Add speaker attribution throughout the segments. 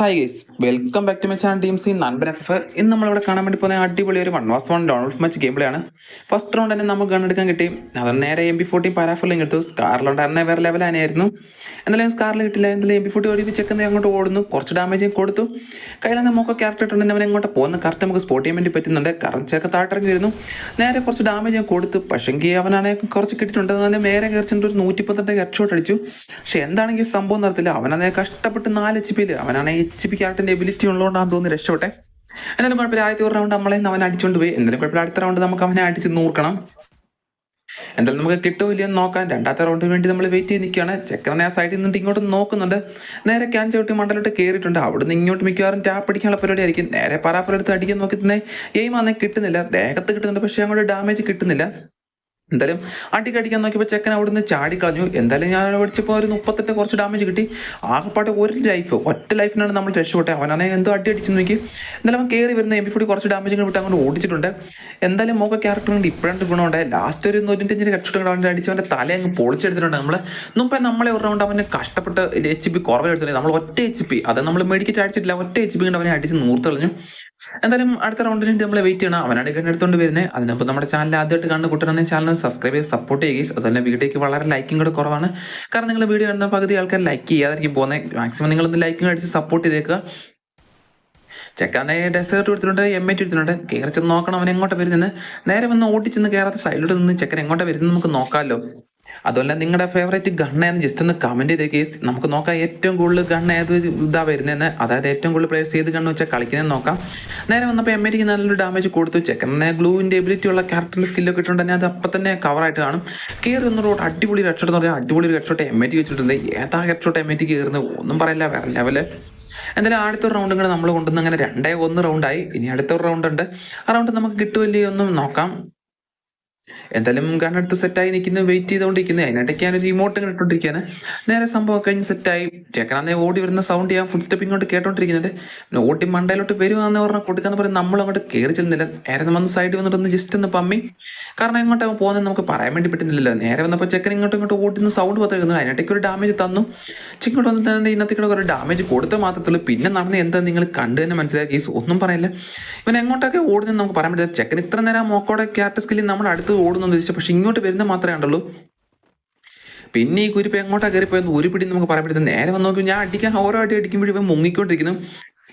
Speaker 1: Hi guys welcome back to my channel team in Nanban F F ഇന്ന് നമ്മളിവിടെ കാണാൻ വേണ്ടി പോകുന്ന അടിപൊളി ഒരു one vs one download match game ആണ്. ഫസ്റ്റ് റൗണ്ട് തന്നെ നമുക്ക് ഗണ്ണെടുക്കാൻ കിട്ടി. അതുകൊണ്ട് നേരെ എം ബി ഫോർട്ടി പാരാഫുള്ളിങ് എടുത്തു. സ്കാറിലുണ്ടായിരുന്ന വേറെ ലെവൽ തന്നെയായിരുന്നു എന്തായാലും സ്കാറിൽ കിട്ടില്ല. എന്തായാലും എം ബി ഫോർട്ടി ഓടി ചെക്കുന്ന അങ്ങോട്ട് ഓടുന്നു. കുറച്ച് ഡാമേജ് കൊടുത്തു. കയ്യിൽ നമുക്ക് ക്യാരക്ടർ ഇട്ടുണ്ട് അവൻ എങ്ങോട്ട് പോകുന്ന? കറക്റ്റ് നമുക്ക് സ്പോട്ട് ചെയ്യാൻ വേണ്ടി പറ്റുന്നുണ്ട്. കറച്ചൊക്കെ താട്ടിറങ്ങി വരുന്നു. നേരെ കുറച്ച് ഡാമേജ് കൊടുത്തു. പക്ഷെങ്കിൽ അവനാണെങ്കിൽ കുറച്ച് കിട്ടിയിട്ടുണ്ട്. അതിന് നേരെ കയറിച്ചിട്ട് ഒരു നൂറ്റി പന്ത്രണ്ട് ഹെഡ് ഷോട്ട് അടിച്ചു. പക്ഷെ എന്താണെങ്കിൽ സംഭവം നടത്തില്ല. അവനെ കഷ്ടപ്പെട്ട് നാല് എച്ച് പിയിൽ അവനാണെങ്കിൽ എച്ച് പി എബിലിറ്റി ഉള്ളതുകൊണ്ടാണ് തോന്നുന്നു രക്ഷപ്പെട്ടെ. എന്നാലും കുഴപ്പമില്ല. ആദ്യത്തെ ഒരു റൗണ്ട് നമ്മളെ അവൻ അടിച്ചുകൊണ്ട് പോയി. എന്തായാലും കുഴപ്പമില്ല. അടുത്ത റൗണ്ട് നമുക്ക് അവനെ അടിച്ച് നൂർക്കണം. എന്തായാലും നമുക്ക് കിട്ടുമില്ല എന്ന് നോക്കാം. രണ്ടാമത്തെ റൗണ്ടിന് വേണ്ടി നമ്മൾ വെയിറ്റ് ചെയ്ത് നിൽക്കുകയാണ്. ചെക്കനെ ആ സൈഡിൽ നിന്നിട്ട് ഇങ്ങോട്ട് നോക്കുന്നുണ്ട്. നേരെ ക്യാൻ ചവിട്ടി മണ്ടലോട്ട് കയറിയിട്ടുണ്ട് അവിടുന്ന് ഇങ്ങോട്ട് മിക്കവാറും ടാപ്പ് അടിക്കാനുള്ള പരിപാടി ആയിരിക്കും. നേരെ പറാഫർ എടുത്ത് അടിക്കാൻ നോക്കി തന്നെ എയിം അന്നേ കിട്ടുന്നില്ല. ദേഹത്ത് കിട്ടുന്നുണ്ട് പക്ഷേ അങ്ങോട്ട് ഡാമേജ് കിട്ടുന്നില്ല. എന്തായാലും അടിക്കടിക്കാൻ നോക്കിയപ്പോൾ ചെക്കൻ അവിടുന്ന് ചാടിക്കളഞ്ഞു എന്തായാലും ഞാൻ വിളിച്ചപ്പോൾ ഒരു മുപ്പത്തെട്ട് കുറച്ച് ഡാമേജ് കിട്ടി. ആകെപ്പാട്ട് ഒരു ലൈഫ് ഒറ്റ ലൈഫിനാണ് നമ്മൾ രക്ഷപ്പെട്ടത് അവനാണെങ്കിൽ എന്തോ അടി അടിച്ച് നോക്കി. എന്തായാലും അവൻ കയറി വരുന്ന എം പി കൂടി കുറച്ച് ഡാമേജ് വിട്ട് അങ്ങോട്ട് ഓടിച്ചിട്ടുണ്ട്. എന്തായാലും മോക്ക ക്യാരക്ടർ കൊണ്ട് ഇപ്പോഴാണ് ഗുണമുണ്ട്. ലാസ്റ്റ് ഒരു നൂറ്റിന്റെ ഹെഡ്ഷോട്ട് അവന്റെ അടിച്ച് അവന്റെ തല അങ്ങ് പൊളിച്ചെടുത്തിട്ടുണ്ട് നമ്മൾ മുമ്പേ നമ്മളെ ഒരു റൗണ്ട് അവനെ കഷ്ടപ്പെട്ട് എച്ച് പി കുറവ് എടുത്തിട്ടുണ്ട് നമ്മൾ ഒറ്റ എച്ച് പി അത് നമ്മൾ മെഡിക്കറ്റ് അടിച്ചിട്ടില്ല. ഒറ്റ എച്ച് പി കൊണ്ട് അവനെ അടിച്ച് നൂർത്തെളിഞ്ഞു എന്തായാലും അടുത്ത റൗണ്ടിന് വേണ്ടി നമ്മൾ വെയിറ്റ് ചെയ്യണം. അവനാണ് ഗൺ എടുത്തുകൊണ്ട് വരുന്നത് അതിനൊപ്പം നമ്മുടെ ചാനൽ ആദ്യമായിട്ട് കണ്ട് കൂട്ടണമെങ്കിൽ ചാനൽ സബ്സ്ക്രൈബ് ചെയ്ത് സപ്പോർട്ട് ചെയ്യുക അതുപോലെ വീഡിയോയ്ക്ക് വളരെ ലൈക്കും കൂടെ കുറവാണ്. കാരണം നിങ്ങൾ വീഡിയോ കാണുന്ന പകുതി ആൾക്കാർ ലൈക്ക് ചെയ്യാതായിരിക്കും പോകുന്നത് മാക്സിമം നിങ്ങളൊന്ന് ലൈക്കും അടിച്ച് സപ്പോർട്ട് ചെയ്തേക്കുക. ചെക്കാന്നെ ഡെസേർട്ട് എടുത്തിട്ടുണ്ട് എം എറ്റ് എടുത്തിട്ടുണ്ട്. കയറി ചെന്ന് നോക്കണം അവൻ എങ്ങോട്ട് വരുന്നത് നേരെ വന്ന് ഓടിച്ചെന്ന് കയറാത്ത സൈഡിലോട്ട് നിന്ന് ചെക്കൻ എങ്ങോട്ടാ വരുന്നത് നമുക്ക് നോക്കാമല്ലോ അതുപോലെ നിങ്ങളുടെ ഫേവറേറ്റ് ഗണ്ണ എന്ന് ജസ്റ്റ് ഒന്ന് കമന്റ് ചെയ്ത കേസ് നമുക്ക് നോക്കാം ഏറ്റവും കൂടുതൽ ഗണ്ണ ഏത് ഇതാ വരുന്നതെന്ന് അതായത് ഏറ്റവും കൂടുതൽ പ്ലേയേഴ്സ് ഏത് ഗണ്ണ് വെച്ചാൽ കളിക്കുന്നതെന്ന് നോക്കാം. നേരെ വന്നപ്പോൾ എം എനിക്ക് നല്ലൊരു ഡാമേജ് കൊടുത്തു. ചെക്കനെ ഗ്ലൂവിന്റെ എബിലിറ്റി ഉള്ള ക്യാരക്ടറിന്റെ സ്കില്ലൊക്കെ ഇട്ടുണ്ടെങ്കിൽ അത് അപ്പം തന്നെ കവറായിട്ട് കാണും. കയറി ഒന്ന് റോഡ് അടിപൊളി രക്ഷോട്ട് എന്ന് പറഞ്ഞാൽ അടിപൊളി രക്ഷോട്ട് എം എറ്റി വെച്ചിട്ടുണ്ട്. ഏതാ രക്ഷോട്ട് എം എറ്റി കയറുന്നത് ഒന്നും പറയില്ല. വേറെ ലെവൽ എന്തായാലും അടുത്ത റൗണ്ട് കൂടെ നമ്മൾ കൊണ്ടുവന്ന് അങ്ങനെ രണ്ടേ ഒന്ന് റൗണ്ടായി ഇനി അടുത്ത റൗണ്ട് ഉണ്ട്. ആ റൗണ്ട് നമുക്ക് കിട്ടുമല്ലേ ഒന്നും നോക്കാം. എന്തായാലും ഗണ്ണെടുത്ത് സെറ്റായി നിൽക്കുന്നു വെയിറ്റ് ചെയ്തുകൊണ്ടിരിക്കുന്നത് അതിനിടയ്ക്ക് ഒരു റിമോട്ട് ഇങ്ങനെ ഇട്ടോണ്ടിരിക്കുകയാണ്. നേരെ സംഭവം കഴിഞ്ഞ് സെറ്റായി ചേക്കനാന്നെ ഓടി വരുന്ന സൗണ്ട് ഞാൻ ഫുൾ സ്റ്റെപ്പ് ഇങ്ങോട്ട് കേട്ടോണ്ടിരിക്കുന്നുണ്ട്. ഓട്ടി മണ്ടയിലോട്ട് വരുവാന്ന് പറഞ്ഞാൽ കൊടുക്കാന്ന് പറഞ്ഞാൽ നമ്മൾ അങ്ങോട്ട് കയറി ചെല്ലുന്നില്ല. നേരെ വന്ന് സൈഡിൽ വന്നിട്ട് ഒന്ന് ജസ്റ്റ് ഒന്ന് പമ്മി. കാരണം എങ്ങോട്ട് പോകുന്നത് നമുക്ക് പറയാൻ വേണ്ടി പറ്റുന്നില്ലല്ലോ. നേരെ വന്നപ്പോൾ ചെക്കൻ ഇങ്ങോട്ട് ഇങ്ങോട്ട് ഓടുന്ന സൗണ്ട് പത്തിരിക്കുന്നു അതിനിടയ്ക്ക് ഒരു ഡാമേജ് തന്നു. ചിങ്ങോട്ട് വന്നിട്ട് തന്നെ ഇന്നത്തെ കൂടെ ഒരു ഡാമേജ് കൊടുത്ത മാത്രത്തുള്ളൂ. പിന്നെ നടന്ന എന്താ നിങ്ങൾ കണ്ടു തന്നെ മനസ്സിലാക്കി. ഒന്നും പറയില്ല. ഇവൻ എങ്ങോട്ടൊക്കെ ഓടുന്നത് നമുക്ക് പറയാൻ പറ്റില്ല. ചെക്കൻ ഇത്ര നേരം മോക്കോടെ ക്യാരക്ടർ സ്കില്ലിൽ നമ്മുടെ അടുത്ത് ഓടുന്നു ചോദിച്ചാൽ പക്ഷെ ഇങ്ങോട്ട് വരുന്ന മാത്രമേ ഉണ്ടല്ലോ പിന്നെ ഈ കുരിപ്പ് എങ്ങോട്ടാ കയറിപ്പോയെന്ന് ഒരു പിടി നമുക്ക് പറയാൻ പറ്റുന്നത് നേരെ വന്ന് നോക്കി ഞാൻ അടിക്കാൻ ഓരോ അടി അടിക്കുമ്പോഴും ഇവൻ മുങ്ങിക്കൊണ്ടിരിക്കുന്നു.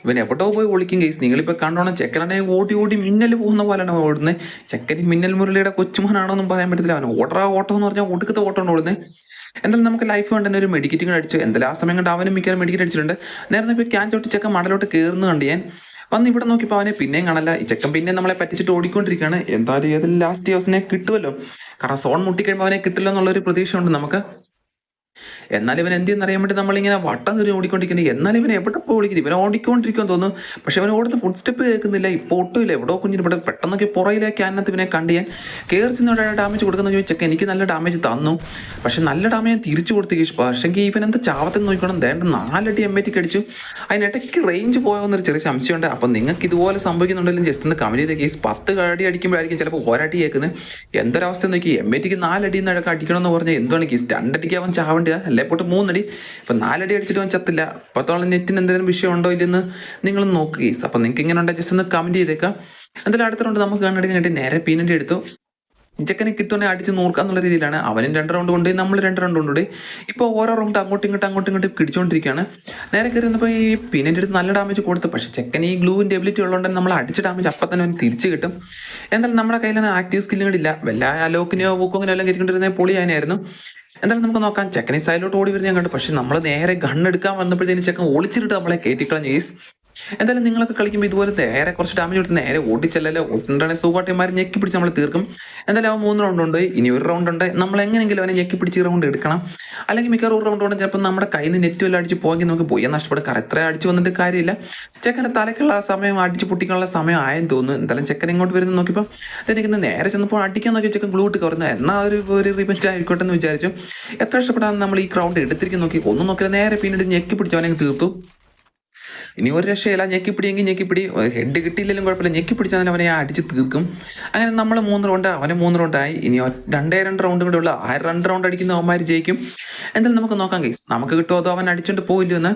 Speaker 1: ഇവൻ എവിടെ പോയി ഒളിക്കും കേസ് നിങ്ങളിപ്പോൾ കണ്ടോണം ചെക്കനാണെങ്കിൽ ഓടി ഓടി മിന്നൽ പോകുന്ന പോലെയാണ് ഓടുന്നത് ചെക്കൻ മിന്നൽ മുരളിയുടെ കൊച്ചുമോനാണോ എന്നും പറയാൻ പറ്റത്തില്ല. അവൻ ഓട്ടറാ ഓട്ടം എന്ന് പറഞ്ഞാൽ ഒടുക്കത്തെ ഓട്ടമാണ് ഓടുന്നത് എന്തായാലും നമുക്ക് ലൈഫ് കൊണ്ട് തന്നെ ഒരു മെഡിക്കറ്റ് കൂടെ അടിച്ചു. എന്തായാലും ആ സമയം കൊണ്ട് അവനും മിക്കവാറും മെഡിക്കറ്റ് അടിച്ചിട്ടുണ്ട്. നേരത്തെ ഇപ്പോൾ ക്യാൻ ചോട്ടി ചെക്കൻ മടലോട്ട് കയറുന്നു കണ്ട് ഞാൻ. വന്ന് ഇവിടെ നോക്കിയപ്പോൾ അവനെ പിന്നെയും കാണല്ല ഈ ചെക്കൻ പിന്നെ നമ്മളെ പറ്റിച്ചിട്ട് ഓടിക്കൊണ്ടിരിക്കുകയാണ്. എന്തായാലും ഏതെങ്കിലും ലാസ്റ്റ് ദിവസനെ കിട്ടുമല്ലോ കാരണം സോൺ മുട്ടിക്കഴിയുമ്പോൾ അവനെ കിട്ടില്ല എന്നുള്ളൊരു പ്രതീക്ഷയുണ്ട് നമുക്ക്. എന്നാൽ ഇവൻ എന്ത് അറിയാൻ വേണ്ടി നമ്മളിങ്ങനെ വട്ടം തിരി ഓടിക്കൊണ്ടിരിക്കുന്നത് എന്നാൽ ഇവൻ എവിടെ പോയി ഓടിക്കുന്നത് ഇവൻ ഓടിക്കൊണ്ടിരിക്കുമെന്ന് തോന്നുന്നു. പക്ഷെ ഇവൻ ഓടുന്ന ഫുഡ് സ്റ്റെപ്പ് കേൾക്കുന്നില്ല ഇപ്പോൾ ഒട്ടുമില്ല എവിടെ കുഞ്ഞിന് ഇവിടെ പെട്ടെന്നൊക്കെ പുറയിലേക്ക് അതിനകത്ത് ഇവനെ കണ്ട് ഞാൻ കയറി ചെന്ന് ഡാമേജ് കൊടുക്കുന്ന ചോദിച്ചാൽ എനിക്ക് നല്ല ഡാമേജ് തന്നു. പക്ഷെ നല്ല ഡാമേജ് ഞാൻ തിരിച്ചു കൊടുത്തു കേസ് പക്ഷെങ്കിൽ ഇവൻ എന്താ ചാവത്തെന്ന് നോക്കണം ദേണ്ട നാലടി എം എറ്റിക്ക് അടിച്ചു. അതിനിടയ്ക്ക് റേഞ്ച് പോയെന്നൊരു ചെറിയ സംശയമുണ്ട്. അപ്പം നിങ്ങൾക്ക് ഇതുപോലെ സംഭവിക്കുന്നുണ്ടെങ്കിലും ജസ്റ്റ് ഒന്ന് കമന്റ് ചെയ്ത കേസ് പത്ത് അടി അടിക്കുമ്പോഴായിരിക്കും ചിലപ്പോൾ ഒരടി കേൾക്കുന്നത്. എന്തൊരവസ്ഥ നോക്കി. എം എറ്റിക്ക് നാലടി നിന്ന് അടിക്കണമെന്ന് പറഞ്ഞാൽ എന്താണ് കേസ് രണ്ടടിക്ക് അവൻ ചാവേണ്ടത് അല്ലേ? പോട്ട് മൂന്നടി. ഇപ്പൊ നാലടി അടിച്ചിട്ട് ചത്തില്ല. അപ്പത്തോളം നെറ്റിന് എന്തെങ്കിലും വിഷയം ഉണ്ടോ ഇല്ലെന്ന് നിങ്ങൾ നോക്കുക കേസ് അപ്പൊ നിങ്ങൾക്ക് ഇങ്ങനെ ഉണ്ടെങ്കിൽ ജസ്റ്റ് ഒന്ന് കമന്റ് ചെയ്തേക്കാം. എന്തായാലും റൗണ്ട് നമുക്ക് കണ്ണെടുക്കാൻ വേണ്ടി നേരെ പീനടി എടുത്തു. ചെക്കനെ കിട്ടുവാനെ അടിച്ച് നോക്കുക എന്നുള്ള രീതിയിലാണ്. അവനും രണ്ട് റൗണ്ട് കൊണ്ട് നമ്മൾ രണ്ട് റൗണ്ട് കൊണ്ട്. ഇപ്പോൾ ഓരോ റൗണ്ട് അങ്ങോട്ടും ഇങ്ങോട്ടും അങ്ങോട്ടും ഇങ്ങോട്ടും പിടിച്ചോണ്ടിരിക്കുകയാണ്. നേരെ കയറി ഈ പിന്നിന്റെ അടുത്ത് നല്ല ഡാമേജ് കൊടുത്തു. പക്ഷേ ചെക്കൻ ഈ ഗ്ലൂവിന്റെ എബിലിറ്റി ഉള്ളതുകൊണ്ട് നമ്മൾ അടിച്ച ഡാമേജ് അപ്പം തന്നെ അവന് തിരിച്ചു കിട്ടും. എന്തായാലും നമ്മുടെ കയ്യിലാണ് ആക്റ്റീവ് സ്കില്ലുകളില്ല വല്ല അലോക്കിനെയോ അങ്ങനെ എല്ലാം കയറിക്കൊണ്ടിരുന്ന പൊളിയാനായിരുന്നു. എന്തായാലും നമുക്ക് നോക്കാം. ചെക്കനെ സൈഡിലോട്ട് ഓടി വരുന്ന ഞാൻ കണ്ടു. പക്ഷെ നമ്മൾ നേരെ ഗണ്ണെടുക്കാൻ എടുക്കാൻ വന്നപ്പോഴത്തേനും ചെക്കൻ ഒളിച്ചിട്ട് നമ്മളെ കയറ്റിക്കളഞ്ഞു കേസ് എന്തായാലും നിങ്ങളൊക്കെ കളിക്കുമ്പോൾ ഇതുപോലെ നേരെ കുറച്ച് ഡാമേജ് കൊടുത്ത് നേരെ ഓടിച്ചല്ലോ ഓടിച്ചിട്ടുണ്ടെങ്കിൽ സുഖമാട്ടിമാർ ഞെക്കി പിടിച്ച് നമ്മൾ തീർക്കും. എന്തായാലും അവൻ മൂന്ന് റൗണ്ട് ഉണ്ട്. ഇനി ഒരു റൗണ്ട് ഉണ്ട്. നമ്മൾ എങ്ങനെയെങ്കിലും അവനെ ഞെക്കി പിടിച്ച് റൗണ്ട് എടുക്കണം. അല്ലെങ്കിൽ മിക്കവാറും ഒരു റൗണ്ട് കൊണ്ട് ചിലപ്പോൾ നമ്മുടെ കയ്യിൽ നിന്ന് നെറ്റ് വല്ല അടിച്ച് പോയെങ്കിൽ നമുക്ക് പോയി നഷ്ടപ്പെടും. കറ എത്ര അടിച്ച് വന്നിട്ട് കാര്യമില്ല. ചെക്കന്റെ തലക്കുള്ള സമയം അടിച്ച് പൊട്ടിക്കാനുള്ള സമയം ആയെന്ന് തോന്നുന്നു. എന്തായാലും ചെക്കൻ ഇങ്ങോട്ട് വരുന്നത് നോക്കിയപ്പോൾ അതെനിക്ക് നേരെ ചെന്നപ്പോൾ അടിക്കാൻ നോക്കി ചെക്കൻ ഗ്ലൂ ഇട്ട് കവർന്നു. ഒരു ഒരു റിവെഞ്ച് ആയിക്കോട്ടെ എന്ന് വിചാരിച്ചു. എത്ര ഇഷ്ടപ്പെട്ടാണ് നമ്മൾ ഈ ക്രൗണ്ട് എടുത്തിരിക്കും നോക്കി. ഒന്നും നോക്കിയാൽ നേരെ പിന്നീട് ഞെക്കി പിടിച്ചവനെ തീർത്തു. ഇനി ഒരു രക്ഷയില്ല ഞെക്കിപ്പിടിയെങ്കിൽ ഞെക്കിപ്പിടി ഹെഡ് കിട്ടിയില്ലെങ്കിലും കുഴപ്പമില്ല. ഞെക്കിപ്പിടിച്ചാൽ അവനെ അടിച്ച് തീർക്കും. അങ്ങനെ നമ്മൾ മൂന്ന് റൗണ്ട് അവനെ മൂന്ന് റൗണ്ടായി ഇനി രണ്ടേ രണ്ട് റൗണ്ട് കൂടെ ഉള്ള. ആ രണ്ട് റൗണ്ട് അടിക്കുന്ന അവന്മാർ ജയിക്കും. എന്തായാലും നമുക്ക് നോക്കാം കേസ് നമുക്ക് കിട്ടുമോ അതോ അവൻ അടിച്ചോണ്ട് പോയില്ലോ എന്ന്?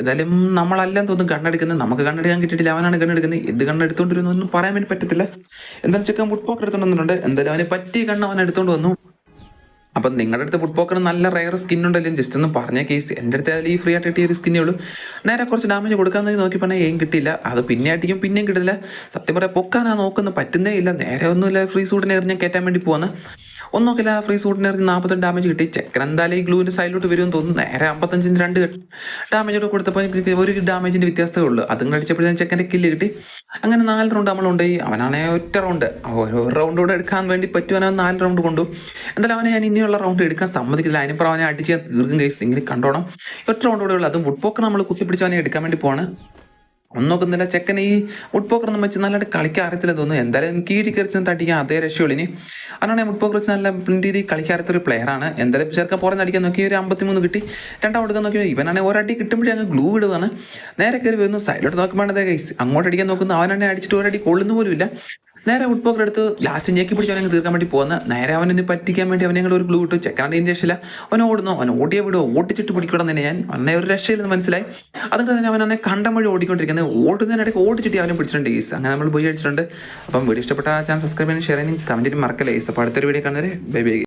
Speaker 1: എന്തായാലും നമ്മളെല്ലാം തോന്നും കണ്ണെടുക്കുന്നത് നമുക്ക് കണ്ണെടുക്കാൻ കിട്ടിയിട്ടില്ല. അവനാണ് കണ്ണെടുക്കുന്നത് ഇത് കണ്ണെടുത്തോണ്ടിരുന്നൊന്നും പറയാൻ വേണ്ടി പറ്റത്തില്ല. എന്തായാലും ചെക്കൻ പോക്കർ എടുത്തോണ്ട് വന്നിട്ടുണ്ട്. എന്തായാലും അവന് പറ്റിയ കണ്ണ് അവൻ എടുത്തോണ്ട് വന്നു. അപ്പം നിങ്ങളുടെ അടുത്ത് ഫുഡ് പോക്കറിന് നല്ല റയർ സ്കിൻ ഉണ്ടല്ലോ ജസ്റ്റ് ഒന്ന് പറഞ്ഞ കേസ് എന്റെ അടുത്ത് ഈ ഫ്രീ ആയിട്ട് കിട്ടിയ ഒരു സ്കിന്നേ ഉള്ളൂ. നേരെ കുറച്ച് ഡാമേജ് കൊടുക്കാൻ നോക്കി പറഞ്ഞാൽ ഏം കിട്ടില്ല അത് പിന്നെ അടിക്കും പിന്നെയും കിട്ടില്ല. സത്യം പറയാ പൊക്കാനാ നോക്കുന്നത്. പറ്റുന്നേ ഇല്ല. നേരെ ഒന്നുമില്ല ഫ്രീ സൂട്ടിനെ എറിഞ്ഞാൽ കയറ്റാൻ വേണ്ടി പോകുന്നത് ഒന്നും നോക്കില്ല ഫ്രീ സൂട്ടിന് എറിഞ്ഞ് നാൽപ്പത്തെട്ട് ഡാമേജ് കിട്ടി? ചെക്കൻ എന്തായാലും ഈ ഗ്ലൂവിന്റെ സൈഡിലോട്ട് വരുമെന്ന് തോന്നുന്നു. നേരെ അമ്പത്തഞ്ചിന് രണ്ട് ഡാമേജ് കൂടെ കൊടുത്തപ്പോൾ ഒരു ഡാമേജിന്റെ വ്യത്യാസമേ ഉള്ളൂ. അതും കടിച്ചപ്പോഴത്തേക്കും ചെക്കന്റെ കില്ല് കിട്ടി. അങ്ങനെ നാല് റൗണ്ട് നമ്മളുണ്ട്. അവനാണെങ്കിൽ ഒറ്റ റൗണ്ട് ഓരോ റൗണ്ട് കൂടെ എടുക്കാൻ വേണ്ടി പറ്റുവാൻ അവൻ നാല് റൗണ്ട് കൊണ്ടു. എന്തായാലും അവനെ ഞാൻ ഇനിയുള്ള റൗണ്ട് എടുക്കാൻ സമ്മതിക്കില്ല അതിനിപ്പുറം അവനെ അടിച്ച് തീർക്കും കേസ് ഇങ്ങനെ കണ്ടോണം. ഒറ്റ റൗണ്ട് കൂടെ ഉള്ളു. അതും വുഡ് പോക്കർ നമ്മൾ കുത്തിപ്പിടിച്ച് അവനെ എടുക്കാൻ വേണ്ടി പോവാണ്. ഒന്നും നോക്കുന്നില്ല. ചെക്കൻ ഈ ഒന്നും വെച്ച് നല്ലതായിട്ട് കളിക്കാൻ അറിയത്തില്ല തോന്നുന്നു. എന്തായാലും കീഴി കയറിച്ച് അടിക്കാൻ അതേ രക്ഷയുള്ളൂ. ഇനി അതുകൊണ്ടാണ് വുഡ് പോക്കർ വെച്ച് നല്ല രീതിയിൽ കളിക്കാൻ അറിയത്തൊരു പ്ലെയറാണ് എന്തായാലും ചേർക്കാൻ പുറത്ത് അടിക്കാൻ നോക്കി ഒരു അമ്പത്തിമൂന്ന് കിട്ടി. രണ്ടാം എടുക്കാൻ നോക്കി ഇവനാണെങ്കിൽ ഒരടി കിട്ടുമ്പോഴേ അങ്ങ് ഗ്ലൂ ഇടുവാണ്. നേരെ കയറി വരുന്നു. സൈഡിലോട്ട് നോക്കുമ്പോൾ അങ്ങോട്ട് അടിക്കാൻ നോക്കുന്നു. അവനാണെങ്കിൽ അടിച്ചിട്ട് ഒരടി കൊള്ളുന്ന പോലും ഇല്ല നേരെ വുഡ് എടുത്ത് ലാസ്റ്റ് ഞെക്കി പിടിച്ച് അവനെ തീർക്കാൻ വേണ്ടി പോകുന്ന നേരെ അവനൊന്ന് പറ്റിക്കാൻ വേണ്ടി അവനെ ഒരു ഗ്ലൂ ഇട്ടു. ചെക്കാണ്ട് ഇതിന്റെ രക്ഷയില്ല അവൻ ഓടുന്നു. അവൻ ഓടിയ വിടുവോ? ഓടിച്ചിട്ട് പിടിക്കണം തന്നെ ഞാൻ. അവനെ ഒരു രക്ഷയില്ലെന്ന് മനസ്സിലായി. അതുകൊണ്ട് തന്നെ അവൻ അവനെ കണ്ടം വഴി ഓടിക്കൊണ്ടിരിക്കുന്നത് ഓടുന്നതിനിടയ്ക്ക് ഓടിച്ചിട്ട് അവനെ പിടിച്ചിട്ടുണ്ട് ഈസ്. അങ്ങനെ നമ്മൾ പോയി അടിച്ചിട്ടുണ്ട്. അപ്പം വീഡിയോ ഇഷ്ടപ്പെട്ട ചാനൽ സബ്സ്ക്രൈബ് ചെയ്യാനും ഷെയർ ചെയ്യാനും കമന്റിനും മറക്കല്ലേ ഈസ്. അപ്പോൾ അടുത്തൊരു വീഡിയോ കാണുന്നവരെ ബൈ ബൈ